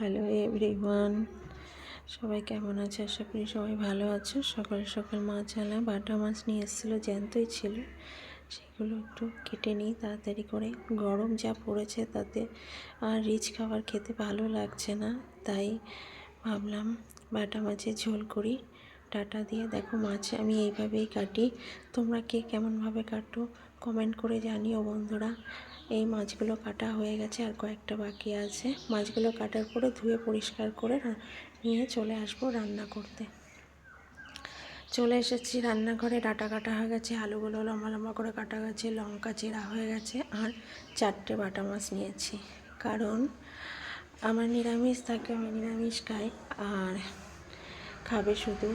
Hello everyone সবাই কেমন আছে? আশা করি সবাই ভালো আছো। সকাল সকাল মাছ আলা বাটা মাছ নিয়ে এসেছিল, জ্যান্তই ছিল। সেগুলো একটু কেটে নিই, তাড়াতাড়ি করে। গরম যা পড়েছে তাতে আর রিচ খাবার খেতে ভালো লাগছে না, তাই ভাবলাম বাটা মাছের ঝোল করি। ডাটা দিয়ে দেখো মাছ আমি এইভাবেই কাটি। তোমরা কে কেমনভাবে কাটো কমেন্ট করে জানিও বন্ধুরা। এই মাছগুলো কাটা হয়ে গেছে আর কয়েকটা বাকি আছে। মাছগুলো কাটার পরে ধুয়ে পরিষ্কার করে নিয়ে চলে আসব রান্না করতে। চলে এসেছি রান্নাঘরে, ডাটা কাটা হয়ে গেছে, আলুগুলো লম্বা লম্বা করে কাটা গেছে, লঙ্কা চেরা হয়ে গেছে আর চারটে বাটা মাছ নিয়েছি। কারণ আমার নিরামিষ থাকে, আমি নিরামিষ খাই আর খাবে শুধু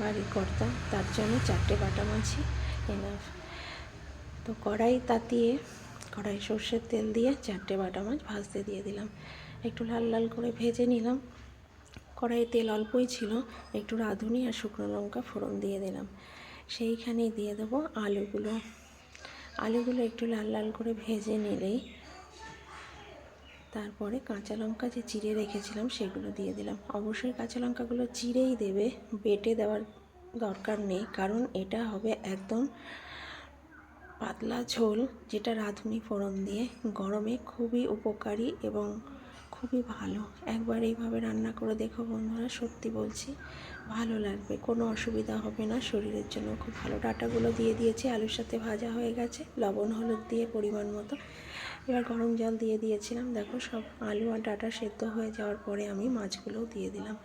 বাড়ির কর্তা, তার জন্য চারটে বাটা মাছই এনাফ তো কড়াই তাতিয়ে কড়াই সর্ষের তেল দিয়ে চারটে বাটা মাছ ভাজতে দিয়ে দিলাম। একটু লাল লাল করে ভেজে নিলাম। কড়াইয়ে তেল অল্পই ছিল, একটু রাঁধুনি আর শুকনো লঙ্কা ফোড়ন দিয়ে দিলাম। সেইখানেই দিয়ে দেবো আলুগুলো। আলুগুলো একটু লাল লাল করে ভেজে নিলেই তারপরে কাঁচা লঙ্কা যে চিড়ে রেখেছিলাম সেগুলো দিয়ে দিলাম। অবশ্যই কাঁচা লঙ্কাগুলো চিড়েই দেবে, বেটে দেওয়ার দরকার নেই, কারণ এটা হবে একদম পাতলা ঝোল, যেটা রাঁধুনি ফোড়ন দিয়ে। গরমে খুবই উপকারী এবং খুবই ভালো। একবার এইভাবে রান্না করে দেখো বন্ধুরা, সত্যি বলছি, ভালো লাগবে। কোনো অসুবিধা হবে না, শরীরের জন্য খুব ভালো। ডাটাগুলো দিয়ে দিয়েছি, আলুর সাথে ভাজা হয়ে গেছে, লবণ, হলুদ দিয়ে পরিমাণ মতো। এবার গরম জল দিয়ে দিয়েছিলাম। দেখো সব আলু আর ডাটা সেদ্ধ হয়ে যাওয়ার পরে আমি মাছগুলোও দিয়ে দিলাম।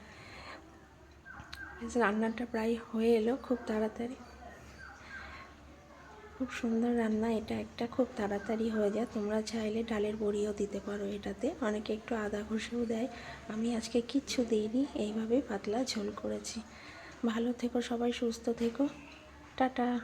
রান্নাটা প্রায় হয়ে এলো খুব তাড়াতাড়ি। খুব সুন্দর রান্না এটা, একটা খুব তাড়াতাড়ি হয়ে যায়। তোমরা চাইলে ডালের বড়িও দিতে পারো এটাতে। অনেকে একটু আদা ঘষেও দেয়। আমি আজকে কিচ্ছু দিইনি, এইভাবেই পাতলা ঝোল করেছি। ভালো থেকো সবাই, সুস্থ থেকো। টাটা।